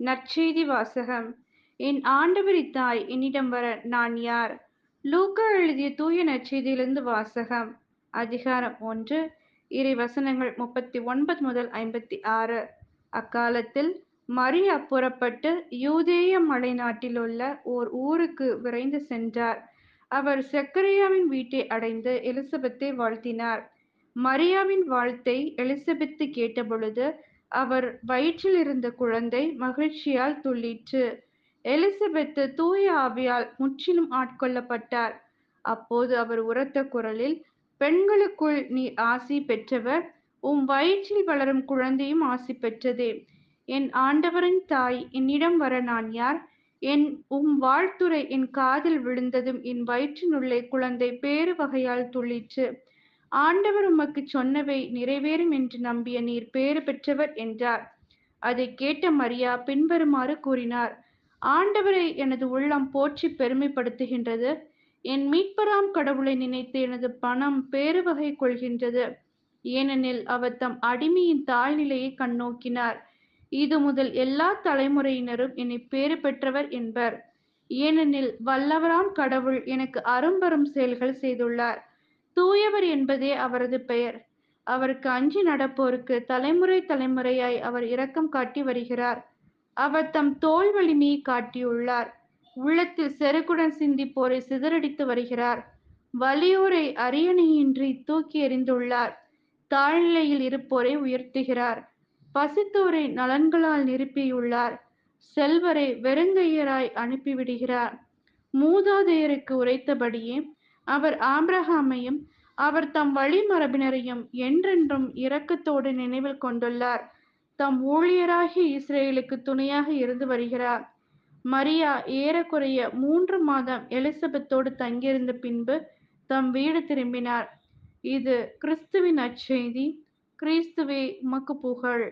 நற்செய்தி வாசகம் என் ஆண்டவரி தாய் என்னிடம் வர நான் யார்? லூக்கா எழுதிய தூய நற்செய்தியிலிருந்து வாசகம். அதிகாரம் ஒன்று இறை வசனங்கள் முப்பத்தி ஒன்பது முதல் ஐம்பத்தி ஆறு. அக்காலத்தில் மரியா புறப்பட்டு யூதேய மலைநாட்டில் உள்ள ஓர் ஊருக்கு விரைந்து சென்றார். அவர் செக்கரியாவின் வீட்டை அடைந்து எலிசபெத்தை வாழ்த்தினார். மரியாவின் வாழ்த்தை எலிசபெத்து கேட்டபொழுது அவர் வயிற்றில் இருந்த குழந்தை மகிழ்ச்சியால் துள்ளிற்று. எலிசபெத்து தூய ஆவியால் முற்றிலும் ஆட்கொள்ளப்பட்டார். அப்போது அவர் உரத்த குரலில் பெண்களுக்குள் நீ ஆசி பெற்றவர் உம் வயிற்றில் வளரும் குழந்தையும் ஆசி பெற்றதே. என் ஆண்டவரின் தாய் என்னிடம் வர நான் யார்? என் உம் வாழ்த்துரை என் காதில் விழுந்ததும் என் வயிற்றினுள்ளே குழந்தை பேறு வகையால் துள்ளிற்று. ஆண்டவர் உமக்கு சொன்னவை நிறைவேறும் என்று நம்பிய நீர் பேறு பெற்றவர் என்றார். அதை கேட்ட மரியா பின்வருமாறு கூறினார் ஆண்டவரை எனது உள்ளம் போற்றி பெருமைப்படுத்துகின்றது. என் மீட்பராம் கடவுளை நினைத்து எனது பணம் பேறு வகை கொள்கின்றது. ஏனெனில் அவர் தம் அடிமையின் தாழ்நிலையை கண்ணோக்கினார். இது முதல் எல்லா தலைமுறையினரும் என்னை பேறு பெற்றவர் என்பர். ஏனெனில் வல்லவராம் கடவுள் எனக்கு அரும்பரும் செயல்கள் செய்துள்ளார். தூயவர் என்பதே அவரது பெயர். அவருக்கு அஞ்சி நடப்போருக்கு தலைமுறை தலைமுறையாய் அவர் இரக்கம் காட்டி வருகிறார். அவர் தம் தோல் வலிமையை காட்டியுள்ளார். உள்ளத்தில் செருக்குடன் சிந்திப்போரை சிதறடித்து வருகிறார். வலியோரை அரியணையின்றி தூக்கி எறிந்துள்ளார். தாழ்நிலையில் இருப்போரை உயர்த்துகிறார். பசித்தோரை நலன்களால் நிரப்பியுள்ளார். செல்வரை வெறுங்கையராய் அனுப்பிவிடுகிறார். மூதாதையருக்கு உரைத்தபடியே அவர் ஆம்ரஹாமையும் அவர் தம் வழிமரபினரையும் என்றென்றும் இரக்கத்தோடு நினைவில் கொண்டுள்ளார். தம் ஊழியராகிய இஸ்ரேலுக்கு துணையாக இருந்து வருகிறார். மரியா ஏறக்குறைய மூன்று மாதம் எலிசபெத்தோடு தங்கியிருந்த பின்பு தம் வீடு திரும்பினார். இது கிறிஸ்துவின் அச்செய்தி கிறிஸ்துவே உமக்கு புகழ்.